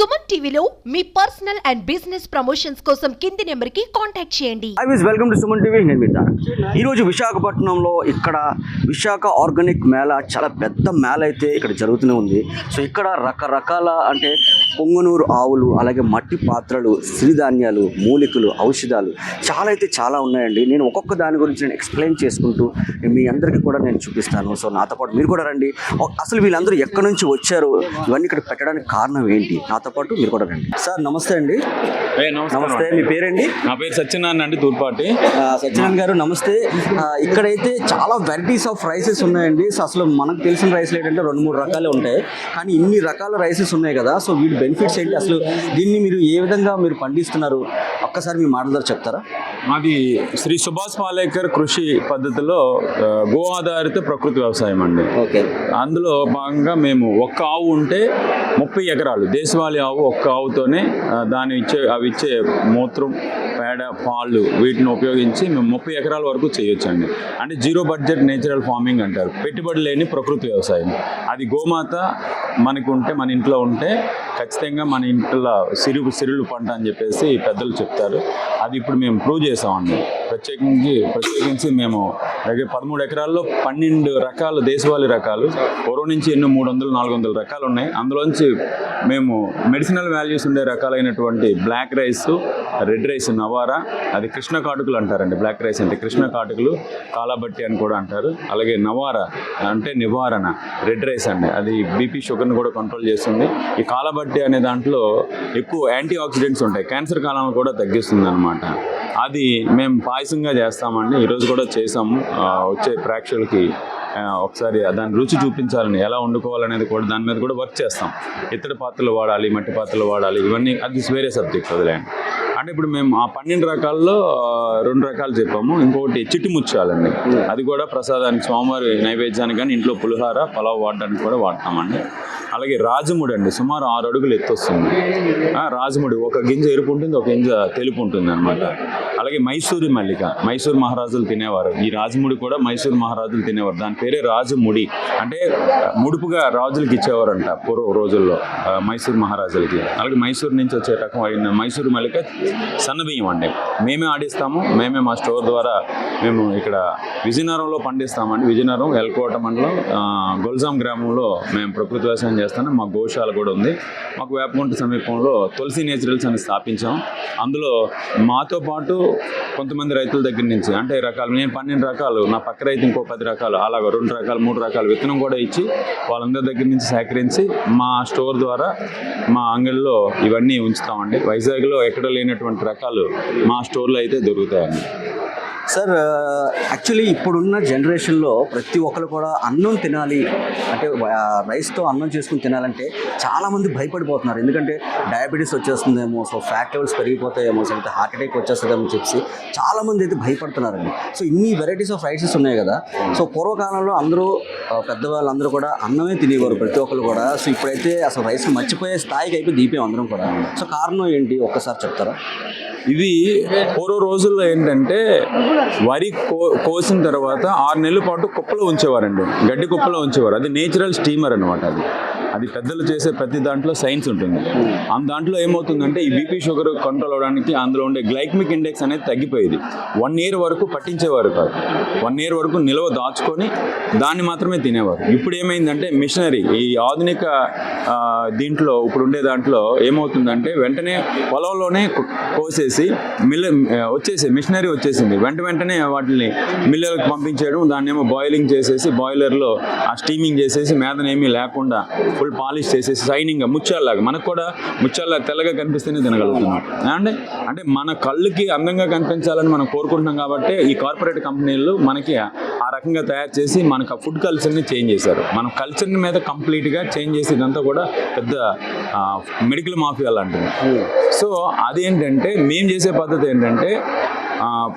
సుమన్ టీవీలో మీ personal and business promotions కోసం కింది నెంబర్కి కాంటాక్ట్ చేయండి. I wish welcome to Suman TV నేను మీ తారక్. ఈరోజు విశాఖపట్నంలో ఇక్కడ విశాఖ ఆర్గానిక్ మేళ చాలా పెద్ద మేళ అయితే ఇక్కడ జరుగుతూనే ఉంది. సో ఇక్కడ రకరకాల అంటే పొంగనూరు ఆవులు అలాగే మట్టి పాత్రలు సిరిధాన్యాలు మూలికలు ఔషధాలు చాలా అయితే చాలా ఉన్నాయండి. నేను ఒక్కొక్క దాని గురించి నేను ఎక్స్ప్లెయిన్ చేసుకుంటూ మీ అందరికీ కూడా నేను చూపిస్తాను. సో నాతో పాటు మీరు కూడా రండి. అసలు వీళ్ళందరూ ఎక్కడి నుంచి వచ్చారు? ఇవన్నీ ఇక్కడ పెట్టడానికి కారణం ఏంటి? నాతో పాటు మీరు కూడా రండి. సార్ నమస్తే అండి. నమస్తే మీ పేరండి? నా పేరు సత్యనారాయణ అండి తూర్పాటి. సత్యనారాయణ గారు నమస్తే. ఇక్కడైతే చాలా వెరైటీస్ ఆఫ్ రైసెస్ ఉన్నాయండి. సో అసలు మనకు తెలిసిన రైస్లు ఏంటంటే రెండు మూడు రకాలే ఉంటాయి. కానీ ఇన్ని రకాల రైసెస్ ఉన్నాయి కదా సో వీటి బెనిఫిట్స్ ఏంటి? అసలు దీన్ని మీరు ఏ విధంగా మీరు పండిస్తున్నారు? ఒక్కసారి మీ మాటలు చెప్తారా? మాది శ్రీ సుభాష్ పాలేకర్ కృషి పద్ధతిలో గో ఆధారిత ప్రకృతి వ్యవసాయం అండి. ఓకే. అందులో భాగంగా మేము ఒక్క ఆవు ఉంటే ముప్పై ఎకరాలు. దేశవాళీ ఆవు ఒక్క ఆవుతోనే దాని ఇచ్చే అవి ఇచ్చే మూత్రం పేడ పాలు వీటిని ఉపయోగించి మేము ముప్పై ఎకరాల వరకు చేయొచ్చండి. అంటే జీరో బడ్జెట్ నేచురల్ ఫార్మింగ్ అంటారు. పెట్టుబడి లేని ప్రకృతి వ్యవసాయం. అది గోమాత మనకు ఉంటే మన ఇంట్లో ఉంటే ఖచ్చితంగా మన ఇంట్లో సిరుగు సిరులు పంట అని చెప్పేసి పెద్దలు చెప్తారు. అది ఇప్పుడు మేము ప్రూవ్ చేసామండి. ప్రత్యేకించి ప్రత్యేకించి మేము దగ్గర పదమూడు ఎకరాల్లో పన్నెండు రకాల దేశవాళీ రకాలు పూర్వం నుంచి ఎన్నో మూడు వందలు నాలుగు వందల రకాలు ఉన్నాయి. అందులోంచి మేము మెడిసినల్ వాల్యూస్ ఉండే రకాలైనటువంటి black rice red rice Navara అది కృష్ణ కాటుకులు అంటారండి. బ్లాక్ రైస్ అంటే కృష్ణ కాటుకులు కాలాబట్టి అని కూడా అంటారు. అలాగే నవారా అంటే నివారణ రెడ్ రైస్ అండి. అది బీపీ షుగర్ని కూడా కంట్రోల్ చేస్తుంది. ఈ కాలబట్టి అనే దాంట్లో ఎక్కువ యాంటీ ఆక్సిడెంట్స్ ఉంటాయి. క్యాన్సర్ కాలంలో కూడా తగ్గిస్తుంది అనమాట అది మేము పాయసంగా చేస్తామండి. ఈరోజు కూడా చేసాము వచ్చే ప్రేక్షకులకి ఒకసారి దాని రుచి చూపించాలని ఎలా వండుకోవాలనేది కూడా దాని మీద కూడా వర్క్ చేస్తాం. ఇత్తడి పాత్రలు వాడాలి మట్టి పాత్రలు వాడాలి ఇవన్నీ అది వేరే సబ్జెక్ట్ వదిలేండి అంటే ఇప్పుడు మేము ఆ పన్నెండు రకాల్లో రెండు రకాలు చెప్పాము. ఇంకొకటి చిట్టి ముత్యాలండి. అది కూడా ప్రసాదానికి సోమవారి నైవేద్యానికి కానీ ఇంట్లో పులిహార పలావ్ వాడడానికి కూడా వాడతామండి. అలాగే రాజముడి అండి. సుమారు ఆరు అడుగులు ఎత్తు వస్తుంది. రాజముడి ఒక గింజ ఎరుపు ఉంటుంది ఒక గింజ తెలుపు ఉంటుంది అనమాట అలాగే మైసూరి మల్లిక మైసూర్ మహారాజులు తినేవారు. ఈ రాజముడి కూడా మైసూర్ మహారాజులు తినేవారు. దాని పేరే రాజముడి. అంటే ముడుపుగా రాజులకి ఇచ్చేవారంట పూర్వ రోజుల్లో మైసూర్ మహారాజులకి. అలాగే మైసూర్ నుంచి వచ్చే రకం అయిన మైసూర్ మల్లిక సన్నబియ్యం అండి. మేమే ఆడిస్తాము మేమే మా స్టోర్ ద్వారా మేము ఇక్కడ విజయనగరంలో పండిస్తామండి. విజయనగరం ఎల్కోట మండలం గుల్జాం గొల్జాం గ్రామంలో మేము ప్రకృతి వ్యవసాయం చేస్తాను. మా గోశాల కూడా ఉంది. మాకు వేపగుంట సమీపంలో తులసి నేచురల్స్ అని స్థాపించాం. అందులో మాతో పాటు కొంతమంది రైతుల దగ్గర నుంచి అంటే రకాలు నేను పన్నెండు రకాలు నా పక్క రైతు ఇంకో పది రకాలు అలాగ రెండు రకాలు మూడు రకాలు విత్తనం కూడా ఇచ్చి వాళ్ళందరి దగ్గర నుంచి సేకరించి మా స్టోర్ ద్వారా మా అంగడిలో ఇవన్నీ ఉంచుతామండి. వైజాగ్లో ఎక్కడ లేనటువంటి రకాలు మా స్టోర్లో అయితే దొరుకుతాయండి. సార్ యాక్చువల్లీ ఇప్పుడున్న జనరేషన్లో ప్రతి ఒక్కరు కూడా అన్నం తినాలి. అంటే రైస్తో అన్నం చేసుకుని తినాలంటే చాలామంది భయపడిపోతున్నారు. ఎందుకంటే డయాబెటీస్ వచ్చేస్తుందేమో సో ఫ్యాట్ లెవెల్స్ పెరిగిపోతాయేమో సో అయితే హార్ట్ అటాక్ వచ్చేస్తుందేమో చెప్పి చాలామంది అయితే భయపడుతున్నారండి. సో ఇన్ని వెరైటీస్ ఆఫ్ రైసెస్ ఉన్నాయి కదా. సో పూర్వకాలంలో అందరూ పెద్దవాళ్ళు అందరూ కూడా అన్నమే తినేవారు ప్రతి ఒక్కరు కూడా. సో ఇప్పుడైతే అసలు రైస్ మర్చిపోయే స్థాయికి అయిపోయి దీపే అందరం కూడా. సో కారణం ఏంటి? ఒక్కసారి చెప్తారా? ఇది పూర్వ రోజుల్లో ఏంటంటే వరి కో కోసిన తర్వాత ఆరు నెలల పాటు కుప్పలో ఉంచేవారండి. గడ్డి కుప్పలో ఉంచేవారు. అది నేచురల్ స్టీమర్ అనమాట అది. అది పెద్దలు చేసే ప్రతి దాంట్లో సైన్స్ ఉంటుంది. ఆ దాంట్లో ఏమవుతుందంటే ఈ బీపీ షుగర్ కంట్రోల్ అవడానికి అందులో ఉండే గ్లైక్మిక్ ఇండెక్స్ అనేది తగ్గిపోయేది. వన్ ఇయర్ వరకు పట్టించేవారు కాదు. వన్ ఇయర్ వరకు నిల్వ దాచుకొని దాన్ని మాత్రమే తినేవారు. ఇప్పుడు ఏమైందంటే మిషనరీ ఈ ఆధునిక దీంట్లో ఇప్పుడు ఉండే దాంట్లో ఏమవుతుందంటే వెంటనే పొలంలోనే కోసేసి మిల్ల వచ్చేసి మిషనరీ వచ్చేసింది. వెంట వెంటనే వాటిని మిల్లర్కి పంపించేయడం దాన్ని ఏమో బాయిలింగ్ చేసేసి బాయిలర్లో ఆ స్టీమింగ్ చేసేసి మేదనేమీ లేకుండా ఫుల్ పాలిష్ చేసేసి షైనింగ్గా ముత్యాలలాగా మనకు కూడా ముత్యాలలాగా తెల్లగా కనిపిస్తేనే తినగలుగుతున్నాం అంటే అంటే మన కళ్ళుకి అందంగా కనిపించాలని మనం కోరుకుంటున్నాం కాబట్టి ఈ కార్పొరేట్ కంపెనీలు మనకి ఆ రకంగా తయారు చేసి మనకు ఆ ఫుడ్ కల్చర్ని చేంజ్ చేశారు. మన కల్చర్ని మీద కంప్లీట్గా చేంజ్ చేసి ఇదంతా కూడా పెద్ద మెడికల్ మాఫియా లాంటిది. సో అదేంటంటే మేము చేసే పద్ధతి ఏంటంటే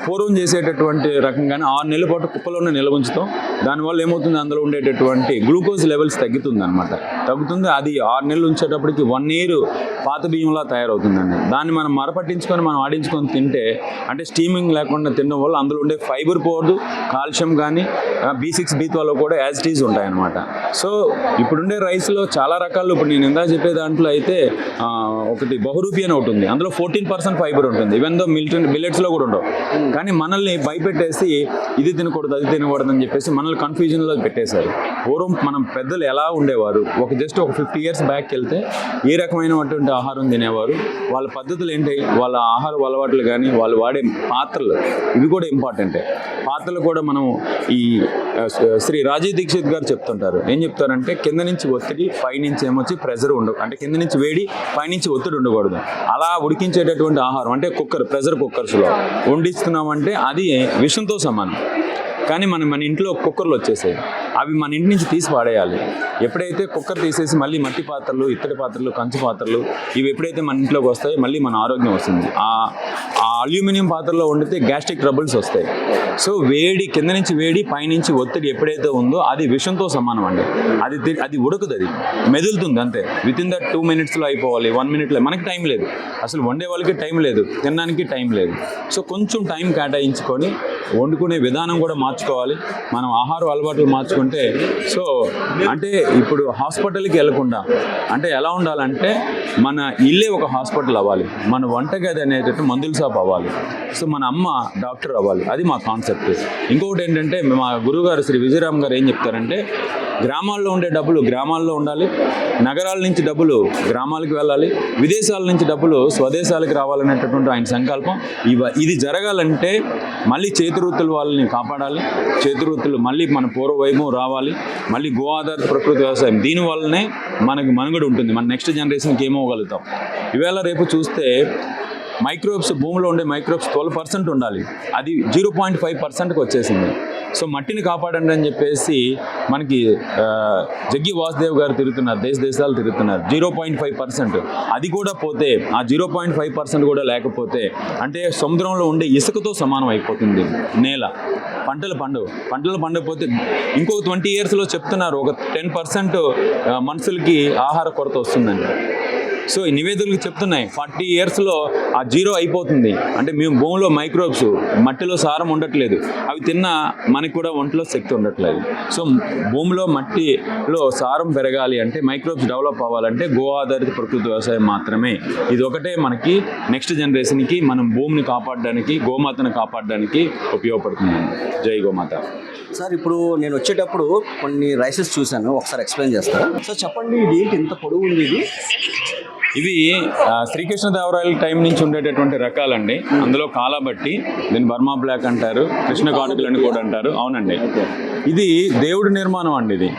పూర్వం చేసేటటువంటి రకంగానే ఆరు నెలల పాటు కుప్పలోనే నిల్వ ఉంచుతాం దానివల్ల ఏమవుతుంది? అందులో ఉండేటటువంటి గ్లూకోజ్ లెవెల్స్ తగ్గుతుంది అనమాట తగ్గుతుంది. అది ఆరు నెలలు ఉంచేటప్పటికి వన్ ఇయర్ పాత బియ్యంలా తయారవుతుందండి. దాన్ని మనం మరపట్టించుకొని మనం ఆడించుకొని తింటే అంటే స్టీమింగ్ లేకుండా తినడం వల్ల అందులో ఉండే ఫైబర్ పోదు కాల్షియం కానీ బీ సిక్స్ బీ ట్వెల్వ్ కూడా యాజ్ ఇట్ ఈజ్ ఉంటాయన్నమాట. సో ఇప్పుడుండే రైస్లో చాలా రకాలు ఇప్పుడు నేను ఇందా చెప్పే దాంట్లో అయితే ఒకటి బహురూపి అని ఒకటి ఉంది. అందులో ఫోర్టీన్ పర్సెంట్ ఫైబర్ ఉంటుంది. ఈవెన్ దో మిల్టన్ మిల్లెట్స్లో కూడా ఉండవు. కానీ మనల్ని భయపెట్టేసి ఇది తినకూడదు అది తినకూడదు అని చెప్పేసి మనల్ని కన్ఫ్యూజన్లో పెట్టేశారు. పూర్వం మనం పెద్దలు ఎలా ఉండేవారు? ఒక జస్ట్ ఒక ఫిఫ్టీ ఇయర్స్ బ్యాక్ వెళ్తే ఏ రకమైనటువంటి ఆహారం తినేవారు? వాళ్ళ పద్ధతులు ఏంటి? వాళ్ళ ఆహార అలవాట్లు కానీ వాళ్ళు వాడే పాత్రలు ఇవి కూడా ఇంపార్టెంటే పాత్రలు కూడా మనం ఈ శ్రీ రాజీవ్ దీక్షిత్ గారు చెప్తుంటారు. ఏం చెప్తారంటే కింద నుంచి ఒత్తిడి పై నుంచి ఏమొచ్చి ప్రెజర్ ఉండవు అంటే కింద నుంచి వేడి పై నుంచి ఒత్తిడి ఉండకూడదు. అలా ఉడికించేటటువంటి ఆహారం అంటే కుక్కర్ ప్రెజర్ కుక్కర్స్లో వండిస్తున్నామంటే అది విషంతో సమానం. కానీ మనం మన ఇంట్లో కుక్కర్లు వచ్చేసాయి. అవి మన ఇంటి నుంచి తీసి పాడేయాలి ఎప్పుడైతే కుక్కర్ తీసేసి మళ్ళీ మట్టి పాత్రలు ఇత్తడి పాత్రలు కంచు పాత్రలు ఇవి ఎప్పుడైతే మన ఇంట్లోకి వస్తాయో మళ్ళీ మన ఆరోగ్యం వస్తుంది. ఆ ఆ అల్యూమినియం పాత్రలో వండితే గ్యాస్ట్రిక్ ట్రబుల్స్ వస్తాయి. సో వేడి కింద నుంచి వేడి పైనుంచి ఒత్తిడి ఎప్పుడైతే ఉందో అది విషంతో సమానం అండి. అది తి- అది ఉడకదు అది. మెదులుతుంది అంతే. విత్ ఇన్ దట్ టూ మినిట్స్లో అయిపోవాలి. వన్ మినిట్లో మనకి టైం లేదు. అసలు వండే వాళ్ళకి టైం లేదు. తినడానికి టైం లేదు. సో కొంచెం టైం కేటాయించుకొని వండుకునే విధానం కూడా మార్చుకోవాలి. మనం ఆహార అలవాట్లు మార్చుకుంటే సో అంటే ఇప్పుడు హాస్పిటల్కి వెళ్ళకుండా అంటే ఎలా ఉండాలంటే మన ఇల్లే ఒక హాస్పిటల్ అవ్వాలి. మన వంటగది అనేటట్టు మందుల షాప్ అవ్వాలి. సో మన అమ్మ డాక్టర్ అవ్వాలి. అది మా కాన్సెప్ట్. ఇంకొకటి ఏంటంటే మా గురువుగారు శ్రీ విజయరామ్ గారు ఏం చెప్తారంటే గ్రామాల్లో ఉండే డబ్బులు గ్రామాల్లో ఉండాలి. నగరాల నుంచి డబ్బులు గ్రామాలకు వెళ్ళాలి. విదేశాల నుంచి డబ్బులు స్వదేశాలకు రావాలనేటటువంటి ఆయన సంకల్పం. ఇవ ఇది జరగాలంటే మళ్ళీ చేతివృత్తులు వాళ్ళని కాపాడాలి. చేతివృత్తులు మళ్ళీ మన పూర్వ వైభవం రావాలి. మళ్ళీ గో ఆధారిత ప్రకృతి వ్యవసాయం. దీనివల్లనే మనకి మనుగడ ఉంటుంది. మన నెక్స్ట్ జనరేషన్కి ఏమవ్వగలుగుతాం? ఈవేళ రేపు చూస్తే మైక్రోబ్స్ భూమిలో ఉండే మైక్రోబ్స్ ట్వెల్వ్ పర్సెంట్ ఉండాలి. అది జీరో పాయింట్ ఫైవ్ పర్సెంట్కి వచ్చేసింది. సో మట్టిని కాపాడండి అని చెప్పేసి మనకి జగ్గి వాసుదేవ్ గారు తిరుగుతున్నారు దేశ దేశాలు తిరుగుతున్నారు. Zero point five percent. అది కూడా పోతే ఆ జీరో పాయింట్ ఫైవ్ పర్సెంట్ కూడా లేకపోతే అంటే సముద్రంలో ఉండే ఇసుకతో సమానం అయిపోతుంది నేల. పంటలు పండు పంటలు పండకపోతే ఇంకో ట్వంటీ ఇయర్స్లో చెప్తున్నారు ఒక టెన్ పర్సెంట్ మనుషులకి ఆహార కొరత వస్తుందండి సో ఈ నివేదికలు చెప్తున్నాయి. ఫార్టీ ఇయర్స్లో ఆ జీరో అయిపోతుంది. అంటే మేము భూమిలో మైక్రోబ్స్ మట్టిలో సారం ఉండట్లేదు. అవి తిన్నా మనకి కూడా ఒంట్లో శక్తి ఉండట్లేదు. సో భూమిలో మట్టిలో సారం పెరగాలి అంటే మైక్రోబ్స్ డెవలప్ అవ్వాలంటే గో ఆధారిత ప్రకృతి వ్యవసాయం మాత్రమే. ఇది ఒకటే మనకి నెక్స్ట్ జనరేషన్కి మనం భూమిని కాపాడడానికి గోమాతను కాపాడడానికి ఉపయోగపడుతుంది. జై గోమాత. సార్ ఇప్పుడు నేను వచ్చేటప్పుడు కొన్ని రైసెస్ చూశాను. ఒకసారి ఎక్స్ప్లెయిన్ చేస్తాను సార్ చెప్పండి ఇది ఏంటి? ఇంత పొడవు ఉంది ఇది? ఇది శ్రీకృష్ణదేవరాయల టైం నుంచి ఉండేటటువంటి రకాలండి. అందులో కాలాబట్టి దీన్ని బర్మా బ్లాక్ అంటారు కృష్ణ కానుకలు అని కూడా అంటారు. అవునండి. ఇది దేవుడి నిర్మాణం అండి ఇది.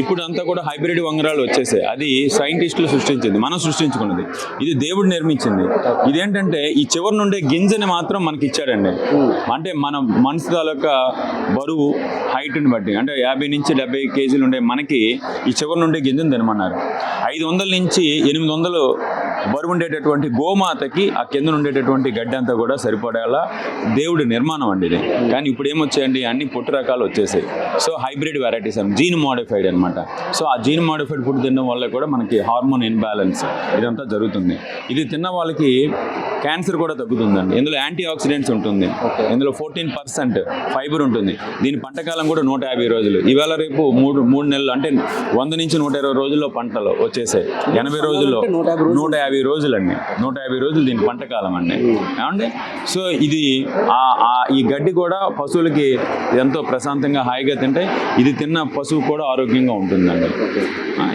ఇప్పుడు అంతా కూడా హైబ్రిడ్ వంగరాలు వచ్చేసాయి. అది సైంటిస్టులు సృష్టించింది మనం సృష్టించుకున్నది. ఇది దేవుడు నిర్మించింది. ఇదేంటంటే ఈ చివరి నుండే గింజని మాత్రం మనకి ఇచ్చాడండి అంటే మన మనసు తాలూకా బరువు హైట్ని బట్టి. అంటే యాభై నుంచి డెబ్బై కేజీలు ఉండే మనకి ఈ చివరి నుండే గింజను తినమన్నారు. ఐదు వందల నుంచి ఎనిమిది వందలు ಒಂದು బరువు ఉండేటటువంటి గోమాతకి ఆ కింద ఉండేటటువంటి గడ్డి అంతా కూడా సరిపడేలా దేవుడి నిర్మాణం అండి ఇది. కానీ ఇప్పుడు ఏమొచ్చాయండి? అన్ని పుట్టు రకాలు వచ్చేసాయి. So hybrid varieties gene modified అనమాట సో ఆ జీన్ మోడిఫైడ్ ఫుడ్ తినడం వల్ల కూడా మనకి హార్మోన్ ఇన్బ్యాలెన్స్ ఇదంతా జరుగుతుంది. ఇది తిన్న వాళ్ళకి క్యాన్సర్ కూడా తగ్గుతుందండి. ఇందులో యాంటీ ఆక్సిడెంట్స్ ఉంటుంది ఇందులో ఫోర్టీన్ పర్సెంట్ ఫైబర్ ఉంటుంది. దీని పంటకాలం కూడా నూట యాభై రోజులు. ఈవేళ రేపు మూడు మూడు నెలలు అంటే వంద నుంచి నూట ఇరవై రోజుల్లో పంటలు వచ్చేసాయి. ఎనభై రోజుల్లో నూట యాభై రోజులు. నూట యాభై రోజులు అండి నూట యాభై రోజులు దీని పంటకాలం అండి. ఏమండి? సో ఇది ఈ గడ్డి కూడా పశువులకి ఎంతో ప్రశాంతంగా హాయిగా తింటే ఇది తిన్న పశువు కూడా ఆరోగ్యంగా ఉంటుందండి.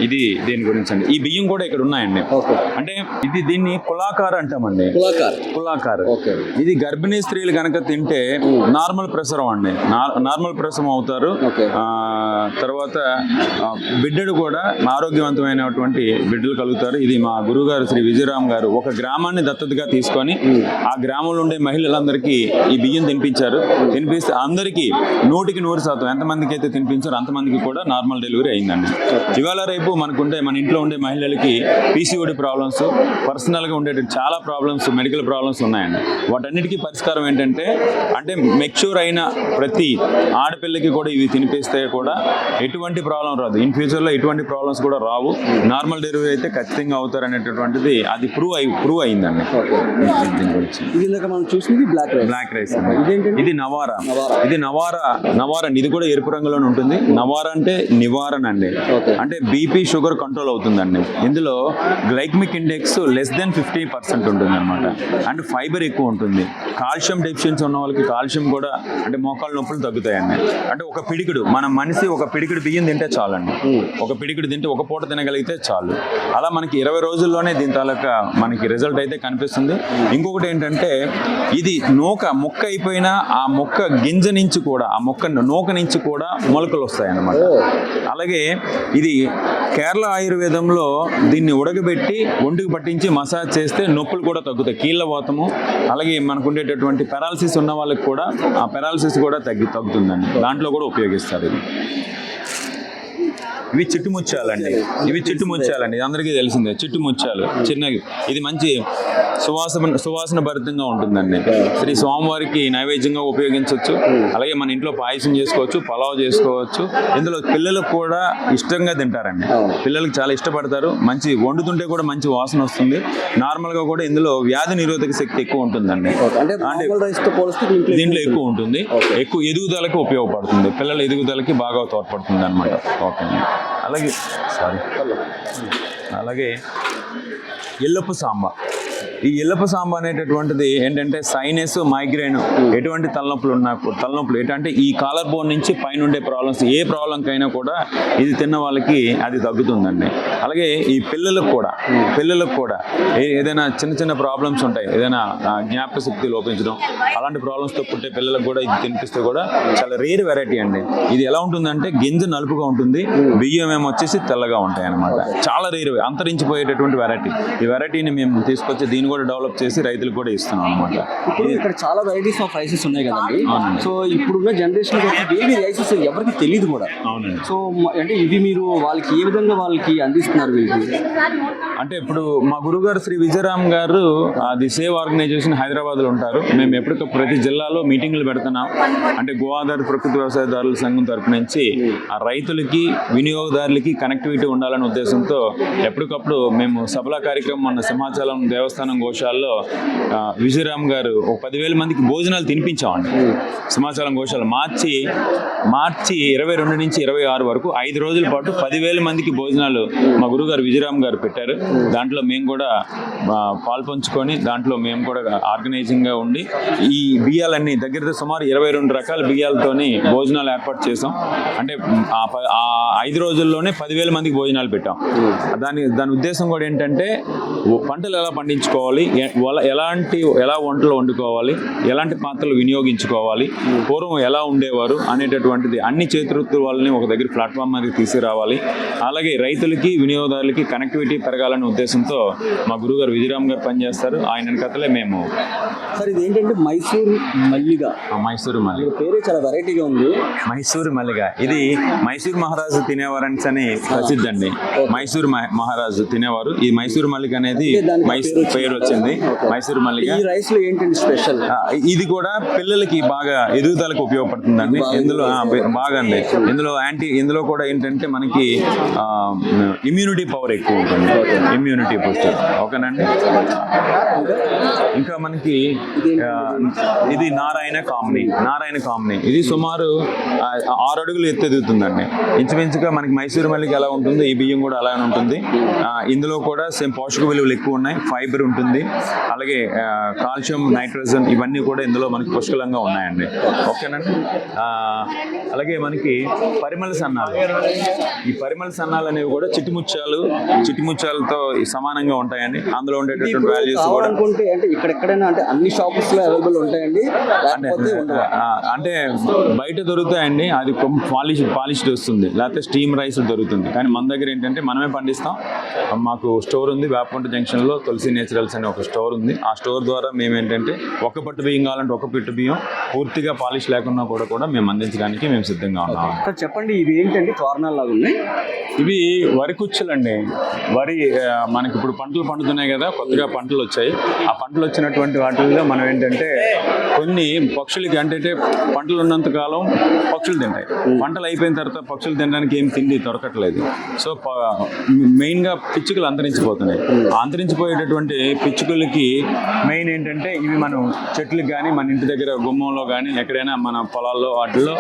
ఇది దీని గురించి అండి. ఈ బియ్యం కూడా ఇక్కడ ఉన్నాయండి. అంటే ఇది దీన్ని కులాకార అంటామండి. కులాకార్. ఇది గర్భిణీ స్త్రీలు కనుక తింటే నార్మల్ ప్రసవం అండి. నార్మల్ ప్రసవం అవుతారు. తర్వాత బిడ్డడు కూడా ఆరోగ్యవంతమైనటువంటి బిడ్డలు కలుగుతారు. ఇది మా గురుగారు శ్రీ విజయరామ్ గారు ఒక గ్రామాన్ని దత్తతగా తీసుకొని ఆ గ్రామంలో ఉండే మహిళలందరికీ ఈ బియ్యం తినిపించారు. తినిపిస్తే అందరికీ నూటికి నూరు శాతం ఎంతమందికి అయితే తినిపించారో అంతమందికి కూడా నార్మల్ డెలివరీ అయిందండి. ఇవాళ రేపు మనకుండే మన ఇంట్లో ఉండే మహిళలకి పీసీఓడి ప్రాబ్లమ్స్ పర్సనల్గా ఉండే చాలా ప్రాబ్లమ్స్ మెడికల్ ప్రాబ్లమ్స్ ఉన్నాయండి. వాటన్నిటికీ పరిష్కారం ఏంటంటే అంటే మెచ్యూర్ అయిన ప్రతి ఆడపిల్లకి కూడా ఇవి తినిపిస్తే కూడా ఎటువంటి ప్రాబ్లం రాదు. ఇన్ ఫ్యూచర్లో ఎటువంటి ప్రాబ్లమ్స్ కూడా రావు. నార్మల్ డెలివరీ అయితే ఖచ్చితంగా అవుతారు అనేటటువంటిది అది ప్రూవ్ అయి ప్రూవ్ అయిందండి. దీని గురించి. ఇది ఇందాక మనం చూసింది బ్లాక్ రైస్ బ్లాక్ రైస్? ఇది నవారా. ఇది నవారా నవారా ఇది కూడా ఎరుపు రంగులోనే ఉంటుంది. నవారా అంటే నివారణ అండి. అంటే బీపీ షుగర్ కంట్రోల్ అవుతుందండి. ఇందులో glycemic index less than fifty percent ఉంటుంది అనమాట అండ్ ఫైబర్ ఎక్కువ ఉంటుంది. కాల్షియం డెఫిషియన్సీ ఉన్న వాళ్ళకి కాల్షియం కూడా అంటే మోకాళ్ళ నొప్పులు తగ్గుతాయండి. అంటే ఒక పిడికిడు మన మనిషి ఒక పిడికిడు బియ్యం తింటే చాలండి. ఒక పిడికిడు తింటే ఒక పూట తినగలిగితే చాలు. అలా మనకి ఇరవై రోజుల్లోనే దీని తాలూకా మనకి రిజల్ట్ అయితే కనిపిస్తుంది. ఇంకొకటి ఏంటంటే ఇది నూక మొక్క అయిపోయిన ఆ మొక్క గింజ నుంచి కూడా ఆ మొక్క నూక నుంచి కూడా మొలకలు వస్తాయి అన్నమాట అలాగే ఇది కేరళ ఆయుర్వేదంలో దీన్ని ఉడకబెట్టి ఒంటికి పట్టించి మసాజ్ చేస్తే నొప్పులు కూడా తగ్గుతాయి. కీళ్ళ వాతము అలాగే మనకు ఉండేటటువంటి పెరాలసిస్ ఉన్న వాళ్ళకి కూడా ఆ పెరాలసిస్ కూడా తగ్గి తగ్గుతుందండి. దాంట్లో కూడా ఉపయోగిస్తారు ఇది. ఇవి చిట్టు ముత్యాలండి. ఇవి చిట్టు ముత్యాలండి. ఇది అందరికీ తెలిసిందే. చిట్టు ముత్యాలు. చిన్నవి. ఇది మంచి సువాసన సువాసన భరితంగా ఉంటుందండి. శ్రీ స్వామివారికి నైవేద్యంగా ఉపయోగించవచ్చు. అలాగే మన ఇంట్లో పాయసం చేసుకోవచ్చు పలావ్ చేసుకోవచ్చు. ఇందులో పిల్లలకు కూడా ఇష్టంగా తింటారండి. పిల్లలకి చాలా ఇష్టపడతారు. మంచి వండుతుంటే కూడా మంచి వాసన వస్తుంది. నార్మల్గా కూడా ఇందులో వ్యాధి నిరోధక శక్తి ఎక్కువ ఉంటుందండి. దీంట్లో దీంట్లో ఎక్కువ ఉంటుంది. ఎక్కువ ఎదుగుదలకి ఉపయోగపడుతుంది. పిల్లల ఎదుగుదలకి బాగా తోడ్పడుతుంది అనమాట ఓకే అండి. అలాగే సారీ. అలాగే ఎల్లప్పు సాంబ. ఈ ఇలప సాంబ అనేటటువంటిది ఏంటంటే సైనస్ మైగ్రేన్ ఎటువంటి తలనొప్పులు ఉన్నా తలనొప్పులు ఏంటంటే ఈ కాలర్ బోన్ నుంచి పైన ఉండే ప్రాబ్లమ్స్ ఏ ప్రాబ్లంకైనా కూడా ఇది తిన్న వాళ్ళకి అది తగ్గుతుందండి. అలాగే ఈ పిల్లలకు కూడా పిల్లలకు కూడా ఏ- ఏదైనా చిన్న చిన్న ప్రాబ్లమ్స్ ఉంటాయి. ఏదైనా జ్ఞాపకశక్తి జ్ఞాపక శక్తి లోపించడం అలాంటి ప్రాబ్లమ్స్తో పుట్టే పిల్లలకు కూడా ఇది తినిపిస్తే కూడా చాలా రేర్ వెరైటీ అండి. ఇది ఎలా ఉంటుందంటే గింజ నలుపుగా ఉంటుంది బియ్యం ఏమో వచ్చేసి తెల్లగా ఉంటాయి అనమాట చాలా రేర్ అంతరించిపోయేటటువంటి వెరైటీ ఈ వెరైటీని మేము తీసుకొచ్చి దీని కూడా డెవలప్ చేసి రైతులకు కూడా ఇస్తున్నాం అనమాట ఇప్పుడు ఇక్కడ చాలా వెరైటీస్ ఆఫ్ రైసెస్ ఉన్నాయి కదండి. సో ఇప్పుడున్న జనరేషన్ ఏవి రైసెస్ ఎవరికి తెలియదు కూడా. అవునండి. సో అంటే ఇవి మీరు వాళ్ళకి ఏ విధంగా వాళ్ళకి అందిస్తున్నారు వీళ్ళకి అంటే ఇప్పుడు మా గురుగారు శ్రీ విజయరామ్ గారు అది సేవ్ ఆర్గనైజేషన్ హైదరాబాద్లో ఉంటారు. మేము ఎప్పటికప్పుడు ప్రతి జిల్లాలో మీటింగ్లు పెడుతున్నాం. అంటే గోదావరి ప్రకృతి వ్యవసాయదారుల సంఘం తరపు నుంచి ఆ రైతులకి వినియోగదారులకి కనెక్టివిటీ ఉండాలనే ఉద్దేశంతో ఎప్పటికప్పుడు మేము సభలా కార్యక్రమం మన సింహాచలం దేవస్థానం గోశాలలో విజయరామ్ గారు ఒక పదివేల మందికి భోజనాలు తినిపించామండి సింహాచలం గోశాల మార్చి మార్చి ఇరవై రెండు నుంచి ఇరవై ఆరు వరకు ఐదు రోజుల పాటు పదివేల మందికి భోజనాలు మా గురుగారు విజయరామ్ గారు పెట్టారు. దాంట్లో మేము కూడా పాల్పంచుకొని దాంట్లో మేము కూడా ఆర్గనైజింగ్గా ఉండి ఈ బియ్యాలన్నీ దగ్గర సుమారు ఇరవై రెండు రకాల బియ్యాలతోని భోజనాలు ఏర్పాటు చేసాం. అంటే ఆ ప- ఆ ఐదు రోజుల్లోనే పదివేల మందికి భోజనాలు పెట్టాం. దాని దాని ఉద్దేశం కూడా ఏంటంటే పంటలు ఎలా పండించుకోవాలి ఎ- వల- ఎలాంటి ఎలా వంటలు వండుకోవాలి? ఎలాంటి పాత్రలు వినియోగించుకోవాలి? పూర్వం ఎలా ఉండేవారు? అనేటటువంటిది అన్ని చేతివృత్తుల వాళ్ళని ఒక దగ్గర ప్లాట్ఫామ్ మీదకి తీసుకురావాలి. అలాగే రైతులకి వినియోగదారులకి కనెక్టివిటీ పెరగాలనే ఉద్దేశంతో మా గురుగారు విజయరామ్ గారు పనిచేస్తారు. ఆయన కథలే మేము. సార్ ఇది ఏంటంటే మైసూర్ మల్లిగా. మైసూరు మల్లి పేరే చాలా వెరైటీగా ఉంది. మైసూరు మల్లిగ. ఇది మైసూర్ మహారాజు తినేవారని అని ప్రసిద్ధి అండి మైసూర్ మహ- మహారాజు తినేవారు. ఈ మైసూర్ మల్లిక అనేది మైసూర్ పేరు పేరు వచ్చింది మైసూర్ మల్లిక. ఈ రైస్లో ఏంటంటే స్పెషల్ ఇది కూడా పిల్లలకి బాగా ఎదుగుదలకు ఉపయోగపడుతుందండి. ఇందులో బాగా అండి ఇందులో యాంటీ ఇందులో కూడా ఏంటంటే మనకి ఇమ్యూనిటీ పవర్ ఎక్కువ ఉంటుంది. ఇమ్యూనిటీ బూస్టర్ ఓకేనండి? ఇంకా మనకి ఇది నారాయణ కామిని నారాయణ కామిని. ఇది సుమారు ఆరు అడుగులు ఎత్తు ఎదుగుతుందండి. ఇంచుమించుగా మనకి మైసూరు మల్లికి ఎలా ఉంటుందో ఈ బియ్యం కూడా అలానే ఉంటుంది. ఇందులో కూడా సేమ్ పోషక విలువలు ఎక్కువ ఉన్నాయి. ఫైబర్ ఉంటుంది. అలాగే ఆ, కాల్షియం నైట్రోజన్ ఇవన్నీ కూడా ఇందులో మనకి పుష్కలంగా ఉన్నాయండి. ఓకేనండి అలాగే మనకి పరిమళ సన్నాలు. ఈ పరిమళ సన్నాలు అనేవి కూడా చిట్టుముత్యాలు చిట్టుముత్యాలతో సమానంగా ఉంటాయండి. అందులో ఉండేటటువంటి వాల్యూస్ కూడా అంటే ఇక్కడెక్కడైనా అంటే అన్ని షాప్స్లో అవైలబుల్ ఉంటాయండి. అంటే బయట దొరుకుతాయండి. అది పాలిష్ పాలిష్డ్ వస్తుంది. లేకపోతే స్టీమ్ రైస్ దొరుకుతుంది. కానీ మన దగ్గర ఏంటంటే మనమే పండిస్తాం. మాకు స్టోర్ ఉంది. వేపకుంట జంక్షన్లో తులసి నేచురల్స్ అనే ఒక స్టోర్ ఉంది. ఆ స్టోర్ ద్వారా మేము ఏంటంటే ఒక పట్టు బియ్యం కావాలంటే ఒక పిట్టు బియ్యం పూర్తిగా పాలిష్ లేకున్నా కూడా కూడా మేము అందించడానికి మేము సిద్ధంగా ఉన్నాం. సార్ చెప్పండి ఇవి ఏంటంటే కారణాలు లాగా ఉన్నాయి? ఇవి వరి కుచ్చులండి. వరి మనకి ఇప్పుడు పంటలు పండుతున్నాయి కదా కొత్తగా పంటలు వచ్చాయి. ఆ పంటలు వచ్చినటువంటి వాటిల్లో మనం ఏంటంటే కొన్ని పక్షులకి అంటే పంటలు ఉన్నంత కాలం పక్షులు తింటాయి. పంటలు అయిపోయిన తర్వాత పక్షులు తినడానికి ఏం తిండి దొరకట్లేదు. సో మెయిన్గా పిచ్చుకలు అంతరించిపోతున్నాయి. అంతరించిపోయేటటువంటి పిచ్చుకలకి మెయిన్ ఏంటంటే ఇవి మనం చెట్లకు కానీ మన ఇంటి దగ్గర గుమ్మంలో కానీ ఎక్కడైనా మన పొలాల్లో వాటిల్లో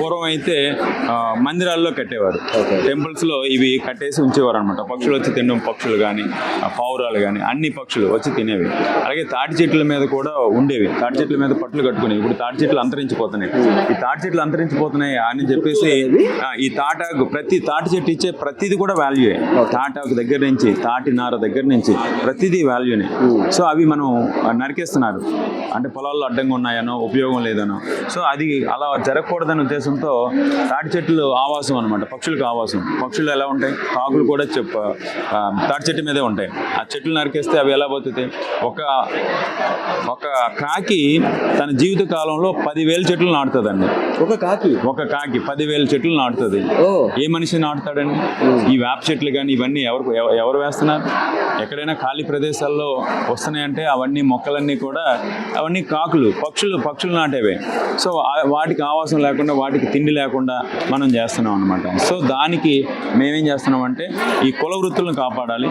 పూర్వం అయితే మందిరాల్లో కట్టేవారు. టెంపుల్స్లో ఇవి కట్టేసి ఉంచేవారు అనమాట పక్షులు వచ్చి తినడం పక్షులు కానీ పావురాలు కానీ అన్ని పక్షులు వచ్చి తినేవి. అలాగే తాటి చెట్ల మీద కూడా ఉండేవి. తాటి చెట్ల మీద పట్లు కట్టుకునేవి. ఇప్పుడు తాటి చెట్లు అంతరించిపోతున్నాయి. ఈ తాటి చెట్లు అంతరించిపోతున్నాయి అని చెప్పేసి ఈ తాటాకు ప్రతి తాటి చెట్టు ఇచ్చే ప్రతిది కూడా వాల్యూయే తాటాకు దగ్గర నుంచి తాటి నార దగ్గర నుంచి ప్రతిదీ వాల్యూనే. సో అవి మనం నరికేస్తున్నారు. అంటే పొలాల్లో అడ్డంగా ఉన్నాయనో ఉపయోగం లేదనో. సో అది అలా జరగకూడదనే ఉద్దేశంతో తాటి చెట్లు ఆవాసం అనమాట పక్షులకు ఆవాసం. పక్షులు ఎలా ఉంటాయి? కాకులు కూడా చెప్ప తాటి చెట్టు మీదే ఉంటాయి. ఆ చెట్లు నరికేస్తే అవి ఎలా బతుకుతాయి? ఒక ఒక కాకి తన జీవిత కాలంలో పదివేల చెట్లు నాటుతుందండి. ఒక కాకి? ఒక కాకి పదివేల చెట్లు నాటుతుంది. ఏ మనిషి నాటుతాడండి? ఈ వేప చెట్లు కానీ ఇవన్నీ ఎవరు ఎవ- ఎవరు వేస్తున్నారు? ఎక్కడైనా ఖాళీ ప్రదేశాల్లో వస్తున్నాయంటే అవన్నీ మొక్కలన్నీ కూడా అవన్నీ కాకులు పక్షులు పక్షులు నాటేవే. సో వాటికి ఆవాసం లేకుండా వాటికి తిండి లేకుండా మనం చేస్తున్నాం అనమాట సో దానికి మేమేం చేస్తున్నాం అంటే ఈ కుల వృత్తులను కాపాడాలి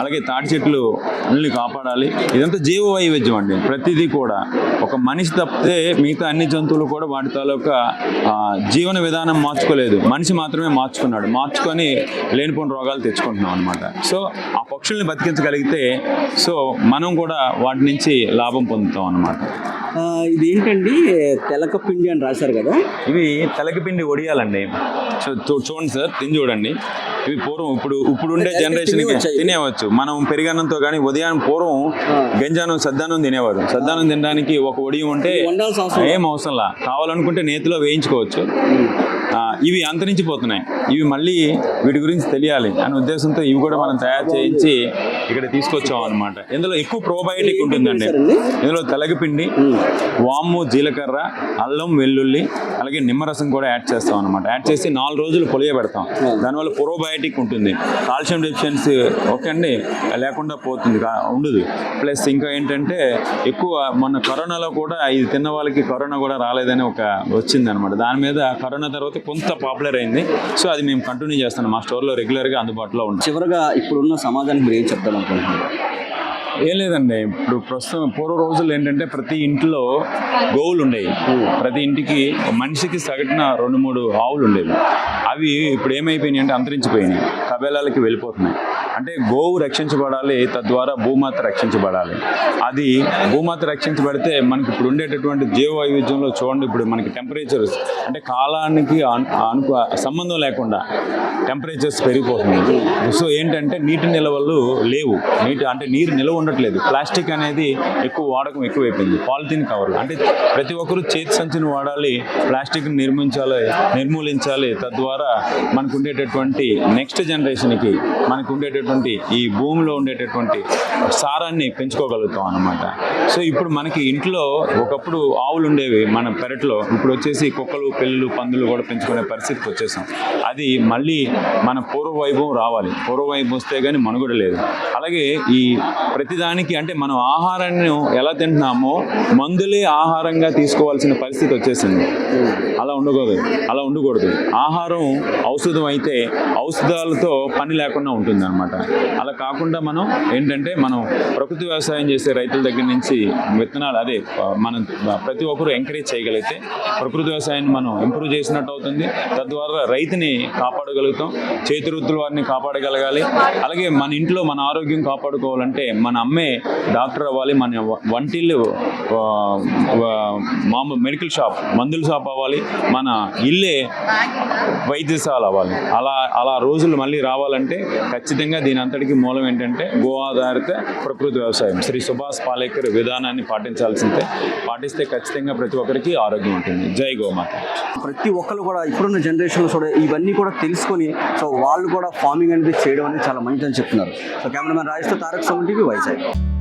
అలాగే తాటి చెట్లు అన్ని కాపాడాలి. ఇదంతా జీవ వైవిధ్యం అండి. ప్రతిదీ కూడా ఒక మనిషి తప్పితే మిగతా అన్ని జంతువులు కూడా వాటి తాలూకా జీవన విధానం మార్చుకోలేదు. మనిషి మాత్రమే మార్చుకున్నాడు. మార్చుకొని లేనిపోయిన రోగాలు తెచ్చుకుంటున్నాం అనమాట సో ఆ పక్షుల్ని బతికించగలిగితే సో మనం కూడా వాటి నుంచి లాభం పొందుతాం అనమాట ఇది ఏంటండి తెలక పిండి అని రాశారు కదా. ఇవి తెలకపిండి ఒడియాలండి. చూడండి సార్ తిని చూడండి. ఇవి పూర్వం ఇప్పుడు ఇప్పుడు ఉండే డైరెక్ట్ జనరేషన్కి తినేవచ్చా మనం పెరిగన్నంతో కానీ ఉదయం పూర్వం. గంజానం సద్దానం తినేవారు. సద్దానం తినడానికి ఒక ఒడియం ఉంటే ఏం అవసరంలా? కావాలనుకుంటే నేతిలో వేయించుకోవచ్చు. ఇవి అంతరించిపోతున్నాయి. ఇవి మళ్ళీ వీటి గురించి తెలియాలి అనే ఉద్దేశంతో ఇవి కూడా మనం తయారు చేయించి ఇక్కడ తీసుకొచ్చాం అనమాట ఇందులో ఎక్కువ ప్రోబయోటిక్ ఉంటుందండి. ఇందులో తెలగపిండి వాము జీలకర్ర అల్లం వెల్లుల్లి అలాగే నిమ్మరసం కూడా యాడ్ చేస్తాం అనమాట యాడ్ చేసి నాలుగు రోజులు పొలియబెడతాం. దానివల్ల ప్రోబయోటిక్ ఉంటుంది. కాల్షియం డెఫిషియన్సీ ఓకే అండి లేకుండా పోతుంది ఉండదు. ప్లస్ ఇంకా ఏంటంటే ఎక్కువ మొన్న కరోనాలో కూడా ఇది తిన్న వాళ్ళకి కరోనా కూడా రాలేదని ఒక వచ్చింది అనమాట దాని మీద కరోనా తర్వాత కొంత పాపులర్ అయింది. సో అది మేము కంటిన్యూ చేస్తాం మా స్టోర్లో రెగ్యులర్గా అందుబాటులో ఉంది చివరగా ఇప్పుడున్న సమాజానికి మీరు ఏం చెప్తారు అనుకుంటున్నారు ఏం లేదండి. ఇప్పుడు ప్రస్తుతం పూర్వ రోజుల్లో ఏంటంటే ప్రతి ఇంట్లో గోవులు ఉండేవి ప్రతి ఇంటికి మనిషికి సగటున రెండు మూడు ఆవులు ఉండేవి అవి ఇప్పుడు ఏమైపోయినాయి అంటే అంతరించిపోయినాయి. కబేలాలకి వెళ్ళిపోతున్నాయి. అంటే గోవు రక్షించబడాలి తద్వారా భూమాత రక్షించబడాలి. అది భూమాత రక్షించబడితే మనకి ఇప్పుడు ఉండేటటువంటి జీవ వైవిధ్యంలో చూడండి ఇప్పుడు మనకి టెంపరేచర్స్ అంటే కాలానికి అనుకు సంబంధం లేకుండా టెంపరేచర్స్ పెరిగిపోతున్నాయి. సో ఏంటంటే నీటి నిల్వలు లేవు. నీటి అంటే నీరు నిల్వ ఉండట్లేదు. ప్లాస్టిక్ అనేది ఎక్కువ వాడకం ఎక్కువైపోయింది. పాలిథిన్ కవర్లు అంటే ప్రతి ఒక్కరూ చేతి సంచిని వాడాలి ప్లాస్టిక్ని నిర్మించాలి నిర్మూలించాలి. తద్వారా మనకు ఉండేటటువంటి నెక్స్ట్ జనరేషన్కి మనకు ఉండేటటువంటి ఈ భూమిలో ఉండేటటువంటి సారాన్ని పెంచుకోగలుగుతాం అన్నమాట. సో ఇప్పుడు మనకి ఇంట్లో ఒకప్పుడు ఆవులు ఉండేవి మన పెరట్లో. ఇప్పుడు వచ్చేసి కుక్కలు పిల్లలు పందులు కూడా పెంచుకునే పరిస్థితికి వచ్చేసాం. అది మళ్ళీ మన పూర్వ వైభవం రావాలి. పూర్వ వైభవం వస్తే కానీ మనుగడ లేదు. అలాగే ఈ ప్రతిదానికి అంటే మనం ఆహారాన్ని ఎలా తింటున్నామో మందులే ఆహారంగా తీసుకోవాల్సిన పరిస్థితి వచ్చేసింది. అలా ఉండకూడదు అలా ఉండకూడదు. ఆహారం ఔషధం అయితే ఔషధాలతో పని లేకుండా ఉంటుంది అనమాట అలా కాకుండా మనం ఏంటంటే మనం ప్రకృతి వ్యవసాయం చేసే రైతుల దగ్గర నుంచి విత్తనాలు అదే మనం ప్రతి ఒక్కరూ ఎంకరేజ్ చేయగలిగితే ప్రకృతి వ్యవసాయాన్ని మనం ఇంప్రూవ్ చేసినట్టు అవుతుంది. తద్వారా రైతుని కాపాడగలుగుతాం చేతి వృత్తుల వారిని కాపాడగలగాలి. అలాగే మన ఇంట్లో మన ఆరోగ్యం కాపాడుకోవాలంటే మన అమ్మే డాక్టర్ అవ్వాలి మన వంటిల్లు మామూలు మెడికల్ షాప్ మందుల షాప్ అవ్వాలి మన ఇల్లే వైద్యశాల అవ్వాలి. అలా అలా రోజులు మళ్ళీ రావాలంటే ఖచ్చితంగా దీని అంతటికి మూలం ఏంటంటే గో ఆధారిత ప్రకృతి వ్యవసాయం. శ్రీ సుభాష్ పాలేకర్ విధానాన్ని పాటించాల్సిందే. పాటిస్తే ఖచ్చితంగా ప్రతి ఒక్కరికి ఆరోగ్యం ఉంటుంది. జై గోమాత. ప్రతి ఒక్కరు కూడా ఇప్పుడున్న జనరేషన్లో కూడా ఇవన్నీ కూడా తెలుసుకొని సో వాళ్ళు కూడా ఫార్మింగ్ అనేది చేయడం అనేది చాలా మంచిదని చెప్తున్నారు. సో కెమెరామెన్ రాజేష్తో తారక్ సోమన్ టీవీ వైజాగ్